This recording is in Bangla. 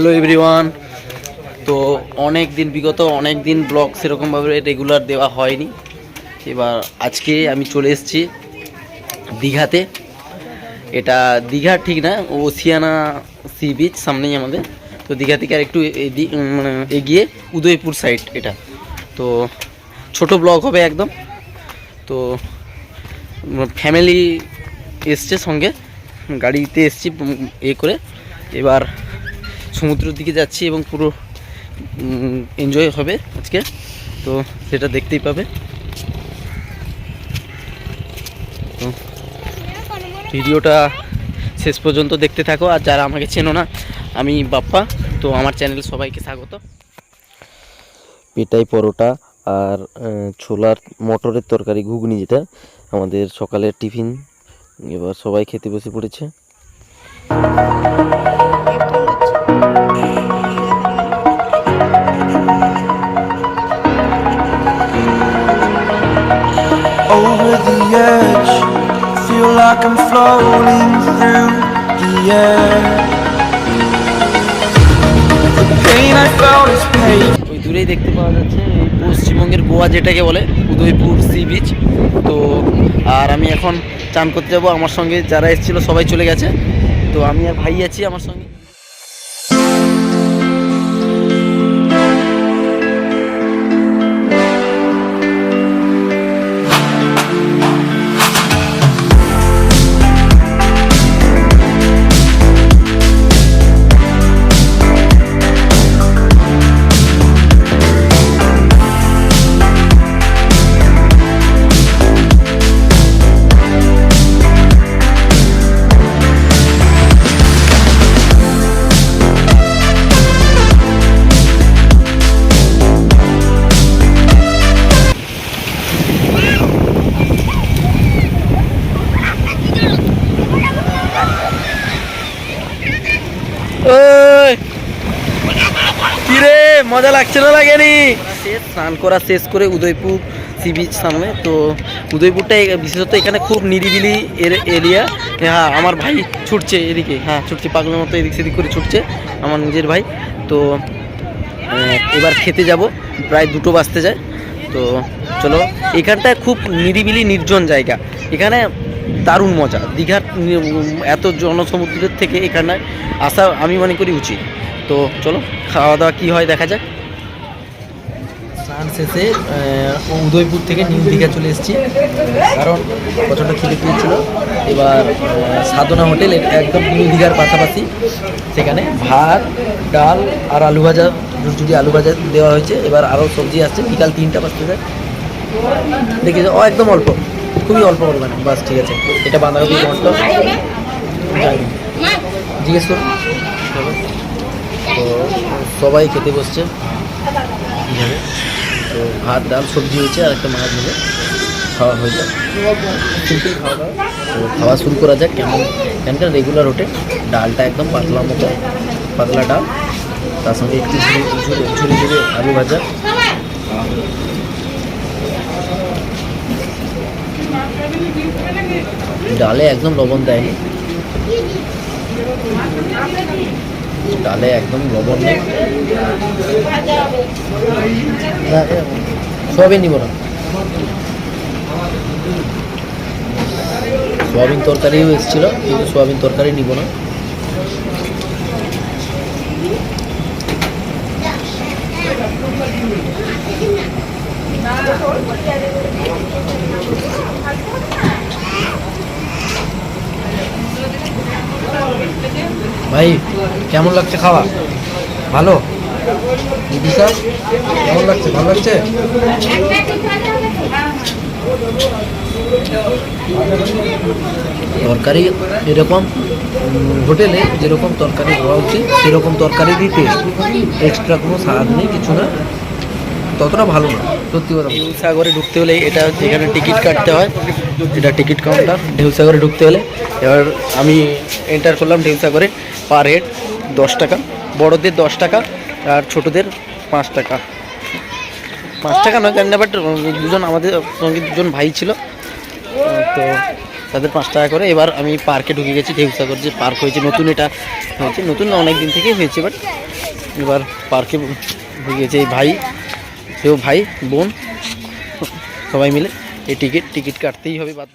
Hello everyone. তো অনেক দিন বিগত অনেক দিন ব্লগ সেরকমভাবে রেগুলার দেওয়া হয়নি। এবার আজকে আমি চলে এসেছি দীঘাতে। এটা দীঘা ঠিক না ওসিয়ানা সি বিচ সামনেই আমাদের। তো দীঘা থেকে আর একটু মানে এগিয়ে উদয়পুর সাইড এটা। তো ছোট ব্লগ হবে একদম। তো ফ্যামিলি এসছে সঙ্গে, গাড়িতে এসছি এ করে। এবার সমুদ্রের দিকে যাচ্ছি এবং পুরো এনজয় হবে আজকে। তো সেটা দেখতেই পাবে। তো ভিডিওটা শেষ পর্যন্ত দেখতে থাকো। আর যারা আমাকে চেনো না, আমি বাপ্পা। তো আমার চ্যানেলে সবাইকে স্বাগত। পেটাই পরোটা আর ছোলার মটরের তরকারি ঘুগনি যেটা, আমাদের সকালের টিফিন। এবার সবাই খেতে বসে পড়েছে। Over the edge. Feel like I'm floating through the air. The pain I felt is pain. ওই দূরেই দেখতে পাওয়া যাচ্ছে এই পশ্চিমবঙ্গের গোয়া যেটাকে বলে, উদয়পুর সি বিচ তো, আর আমি এখন চান করতে যাব আমার সঙ্গে যারা এসেছিল সবাই চলে গেছে তো আমি আর ভাই আছি আমার সঙ্গে কিরে, মজা লাগছে না লাগেনি স্নান করা শেষ করে উদয়পুর সি বিচ সামনে, তো উদয়পুরটা বিশেষত এখানে খুব নিরিবিলি এর- এরিয়া। হ্যাঁ আমার ভাই ছুটছে এদিকে। হ্যাঁ ছুটছে, পাগলের মতো এদিক সেদিক করে ছুটছে আমার নিজের ভাই। তো এবার খেতে যাব। প্রায় দুটো বাজতে যায়। তো, চলো, এখানটায় খুব নিরিবিলি নির্জন জায়গা। এখানে দারুণ মজা। দীঘার এত জনসমুদ্রের থেকে এখানে আসা আমি মনে করি উচিত। তো চলো খাওয়া দাওয়া কী হয় দেখা যাক। স্নান শেষে উদয়পুর থেকে নিউ দীঘা চলে এসেছি। কারণ প্রচণ্ড খিদে পেয়েছিল। এবার সাধনা হোটেল একদম নিউ দীঘার পাশাপাশি। সেখানে ভাত, ডাল আর আলু ভাজা যদি আলু ভাজা দেওয়া হয়েছে। এবার আরও সবজি আসছে। বিকাল তিনটা বাজতে যায়। দেখে, ও একদম অল্প। খুবই অল্প পরিমাণে বাস ঠিক আছে। এটা বাঁধাকপি ঘন্ট জিজ্ঞেস করুন তো সবাই খেতে বসছে। এইভাবে। তো ভাত ডাল সবজি হয়েছে আর একটা মাছ হবে। খাওয়া হয়ে যায় সিম্পল খাওয়া দাওয়া তো খাওয়া শুরু করা যাক। কেমন? এখানকার রেগুলার ওঠে ডালটা একদম পাতলা মতো পাতলা ডাল। তার সঙ্গে একটু ঝুড়ি ঝুড়ি ঝুড়ি আলু ভাজা। ডালে একদম লবণ দেয়নি ডালে একদম লবণ নেই। সোয়াবিন নিব না। সোয়াবিন তরকারিও এসেছিল, কিন্তু সোয়াবিন তরকারি নিব না। ভাই, কেমন লাগছে খাওয়া? ভালো? দিশা, কেমন লাগছে? ভালো লাগছে? তরকারি এরকম হোটেলে যেরকম তরকারি হওয়া উচিত সেরকম তরকারি টেস্ট এক্সট্রা কোনো স্বাদ নেই, কিছু না। ততটা ভালো না, সত্যি কথা ঢেউসাগরে ঢুকতে হলে এটা এখানে টিকিট কাটতে হয়। এটা টিকিট কাউন্টার, ঢেউসাগরে ঢুকতে হলে। এবার আমি এন্টার করলাম ঢেউসাগরে পার হেড দশ টাকা, বড়দের দশ টাকা আর ছোটদের পাঁচ টাকা। পাঁচ টাকা নয় কেন বাট দুজন আমাদের সঙ্গে দুজন ভাই ছিল, তো তাদের পাঁচ টাকা করে। এবার আমি পার্কে ঢুকে গেছি, ঢেউসাগর যে পার্ক হয়েছে, নতুন এটা হয়েছে, নতুন অনেক দিন থেকেই হয়েছে বাট এবার পার্কে ঢুকে গেছে এই ভাই। সেও ভাই বোন সবাই মিলে এই টিকিট টিকিট কাটতেই হবে বাধ্য